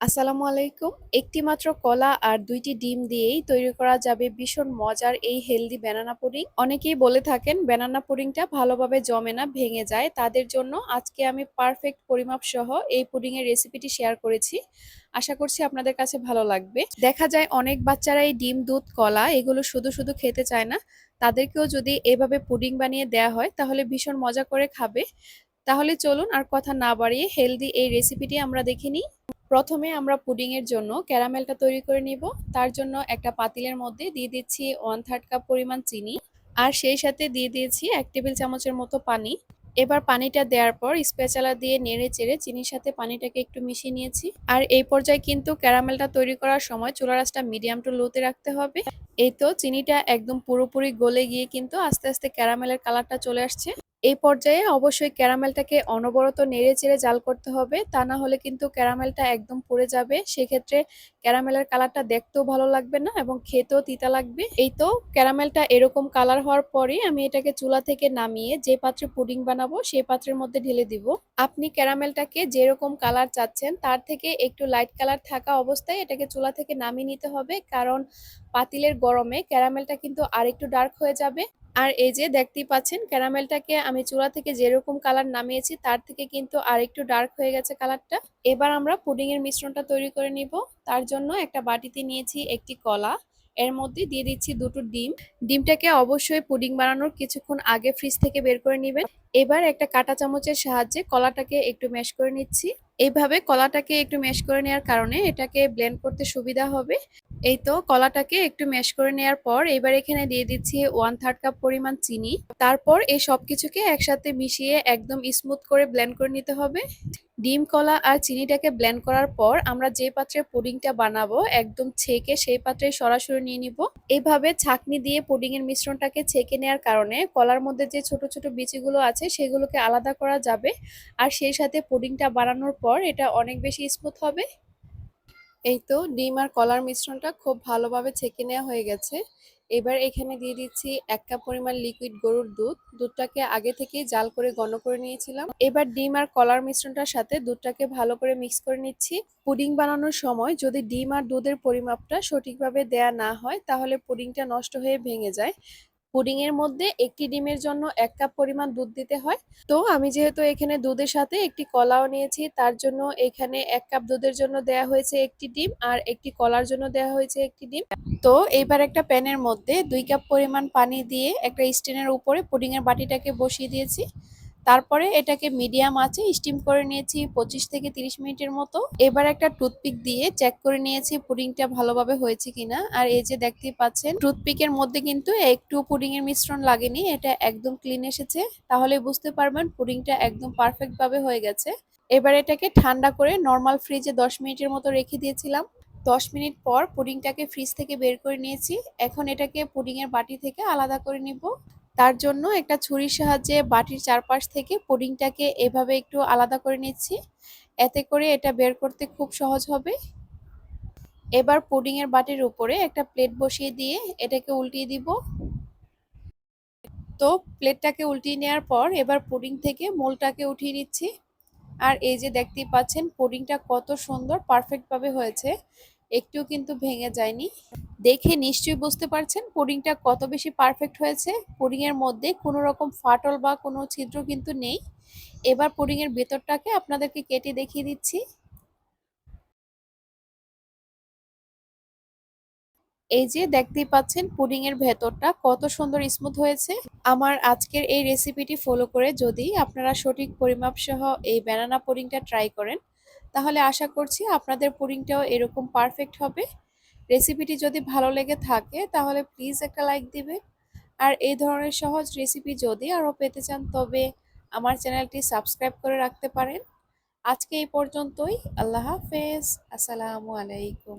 আসসালামু আলাইকুম। একটি মাত্র কলা আর দুইটি ডিম দিয়েই তৈরি করা যাবে ভীষণ মজার এই হেলদি ব্যানানা পুডিং। অনেকেই বলে থাকেন ব্যানানা পুডিংটা ভালোভাবে জমে না, ভেঙে যায়। তাদের জন্য আজকে আমি পারফেক্ট পরিমাপ সহ এই পুডিং এর রেসিপিটি শেয়ার করেছি। আশা করছি আপনাদের কাছে ভালো লাগবে। দেখা যায় অনেক বাচ্চারা এই ডিম, দুধ, কলা এগুলো শুধু, শুধু খেতে চায় না। তাদেরকেও যদি এভাবে পুডিং বানিয়ে দেয়া হয় তাহলে ভীষণ মজা করে খাবে। তাহলে চলুন আর কথা না বাড়িয়ে হেলদি এই রেসিপিটি আমরা দেখে নিই। প্রথমে আমরা পুডিং এর জন্য ক্যারামেলটা তৈরি করে নিব। তার জন্য একটা পাতিলের মধ্যে দিয়ে দিচ্ছি ওয়ান থার্ড কাপ পরিমাণ চিনি। আর সেই সাথে দিয়ে দিয়েছি এক টেবিল চামচের মতো পানি। এবার পানিটা দেওয়ার পর স্পেচালা দিয়ে নেড়ে চেড়ে চিনির সাথে পানিটাকে একটু মিশিয়ে নিয়েছি। আর এই পর্যায়ে কিন্তু ক্যারামেলটা তৈরি করার সময় চুলা রাসটা মিডিয়াম টু লোতে রাখতে হবে। এই তো চিনিটা একদম পুরোপুরি গলে গিয়ে কিন্তু আস্তে আস্তে ক্যারামেলের কালারটা চলে আসছে। এই পর্যায়ে অবশ্যই ক্যারামেলটাকে অনবরত নেড়ে চেড়ে জাল করতে হবে। তা না হলে কিন্তু ক্যারামেলটা একদম পুড়ে যাবে। সেক্ষেত্রে ক্যারামেলের কালারটা দেখতেও ভালো লাগবে না এবং খেতেও তিতা লাগবে। এই তো ক্যারামেলটা এরকম কালার হওয়ার পরে আমি এটাকে চুলা থেকে নামিয়ে যে পাত্রে পুডিং বানাবো সেই পাত্রের মধ্যে ঢেলে দিব। আপনি ক্যারামেলটাকে যেরকম কালার চাচ্ছেন তার থেকে একটু লাইট কালার থাকা অবস্থায় এটাকে চুলা থেকে নামিয়ে নিতে হবে। কারণ পাতিলের গরমে ক্যারামেলটা কিন্তু আর একটু ডার্ক হয়ে যাবে। আর এই যে দেখতেই পাচ্ছেন, ক্যারামেলটাকে আমি চূড়া থেকে যেরকম কালার নামিয়েছি, তার থেকে কিন্তু আর একটু ডার্ক হয়ে গেছে কালারটা এবার আমরা পুডিংয়ের মিশ্রণটা তৈরি করে নিব। তার জন্য একটা বাটিতে নিয়েছি একটি কলা। এর মধ্যে দিয়ে দিচ্ছি দুটো ডিম। ডিমটাকে অবশ্যই পুডিং বানানোর কিছুক্ষণ আগে ফ্রিজ থেকে বের করে নেবেন। এবার একটা কাটা চামচের সাহায্যে কলাটাকে একটু ম্যাশ করে নিচ্ছি। এইভাবে কলাটাকে একটু ম্যাশ করে নেওয়ার কারণে এটাকে ব্লেন্ড করতে সুবিধা হবে। এই তো কলাটাকে একটু ম্যাশ করে নেওয়ার পর এবার এখানে দিয়ে দিচ্ছি ওয়ান থার্ড কাপ পরিমাণ চিনি। তারপর এই সব কিছুকে একসাথে মিশিয়ে একদম স্মুথ করে ব্লেন্ড করে নিতে হবে। ডিম, কলা আর চিনিটাকে ব্লেন্ড করার পর আমরা যে পাত্রে পুডিংটা বানাবো, একদম ছেঁকে সেই পাত্রে সরাসরি নিয়ে নিব। এইভাবে ছাকনি দিয়ে পুডিং এর মিশ্রণটাকে ছেঁকে নেওয়ার কারণে কলার মধ্যে যে ছোট ছোট বিচিগুলো আছে, সেগুলোকে আলাদা করা যাবে। আর সেই সাথে পুডিংটা বানানোর পর এটা অনেক বেশি স্মুথ হবে। এই তো ডিম আর কলার মিশ্রণটা খুব ভালোভাবে ছেঁকে নেওয়া হয়ে গেছে। এবার এখানে দিয়ে দিচ্ছি এক কাপ পরিমাণ লিকুইড গরুর দুধ। দুধটাকে আগে থেকে জাল করে ঘন করে নিয়েছিলাম। এবার ডিম আর কলার মিশ্রণটার সাথে দুধটাকে ভালো করে মিক্স করে নিচ্ছি। পুডিং বানানোর সময় যদি ডিম আর দুধের পরিমাপটা সঠিকভাবে দেয়া না হয়, তাহলে পুডিংটা নষ্ট হয়ে ভেঙে যায়। পুডিং এর মধ্যে একটি ডিমের জন্য এক কাপ পরিমাণ দুধ দিতে হয়। তো আমি যেহেতু এখানে দুধের সাথে একটি কলাও নিয়েছি, তার জন্য এখানে এক কাপ দুধের জন্য দেয়া হয়েছে একটি ডিম আর একটি কলার জন্য দেয়া হয়েছে একটি ডিম। তো এইবার একটা প্যানের মধ্যে দুই কাপ পরিমাণ পানি দিয়ে একটা স্টেনের উপরে পুডিং এর বাটিটাকে বসিয়ে দিয়েছি। তারপরে এটাকে মিডিয়াম আছে স্টিম করে নিয়েছি পঁচিশ থেকে তিরিশ মিনিটের মতো। এবার একটা টুথপিক দিয়ে চেক করে নিয়েছি পুডিংটা ভালোভাবে হয়েছে কিনা। আর এই যে দেখতেই পাচ্ছেন, টুথপিকের মধ্যে কিন্তু একটু পুডিং এর মিশ্রণ লাগেনি, এটা একদম ক্লিন এসেছে। তাহলে বুঝতে পারবেন পুডিংটা একদম পারফেক্ট ভাবে হয়ে গেছে। এবার এটাকে ঠান্ডা করে নর্মাল ফ্রিজে দশ মিনিটের মতো রেখে দিয়েছিলাম। দশ মিনিট পর পুডিংটাকে ফ্রিজ থেকে বের করে নিয়েছি। এখন এটাকে পুডিংয়ের বাটি থেকে আলাদা করে নিব। তার জন্য একটা ছুরির সাহায্যে বাটির চারপাশ থেকে পুডিংটাকে এভাবে একটু আলাদা করে নিচ্ছি। এতে করে এটা বের করতে খুব সহজ হবে। এবার পুডিংয়ের বাটির উপরে একটা প্লেট বসিয়ে দিয়ে এটাকে উল্টিয়ে দিব। তো প্লেটটাকে উল্টিয়ে নেওয়ার পর এবার পুডিং থেকে মোলটাকে উঠিয়ে নিচ্ছি। আর এই যে দেখতেই পাচ্ছেন, পুডিংটা কত সুন্দর পারফেক্টভাবে হয়েছে। একটু কিন্তু ভেঙে যায়নি। দেখে নিশ্চয়ই বুঝতে পারছেন পুডিংটা কত বেশি পারফেক্ট হয়েছে। পুডিংয়ের মধ্যে কোনো রকম ফাটল বা কোনো ছিদ্র কিন্তু নেই। এবার পুডিংয়ের ভেতরটাকে আপনাদেরকে কেটে দেখিয়ে দিচ্ছি। এই যে দেখতেই পাচ্ছেন পুডিং এর ভেতরটা কত সুন্দর স্মুথ হয়েছে। আমার আজকের এই রেসিপিটি ফলো করে যদি আপনারা সঠিক পরিমাপ সহ এই ব্যানানা পুডিংটা ট্রাই করেন তাহলে আশা করছি আপনাদের পুডিংটাও এরকম পারফেক্ট হবে। রেসিপিটি যদি ভালো লেগে থাকে, তাহলে প্লিজ একটা লাইক দিবে। আর এই ধরনের সহজ রেসিপি যদি আরও পেতে চান, তবে আমার চ্যানেলটি সাবস্ক্রাইব করে রাখতে পারেন। আজকে এই পর্যন্তই। আল্লাহ হাফেজ। আসসালামু আলাইকুম।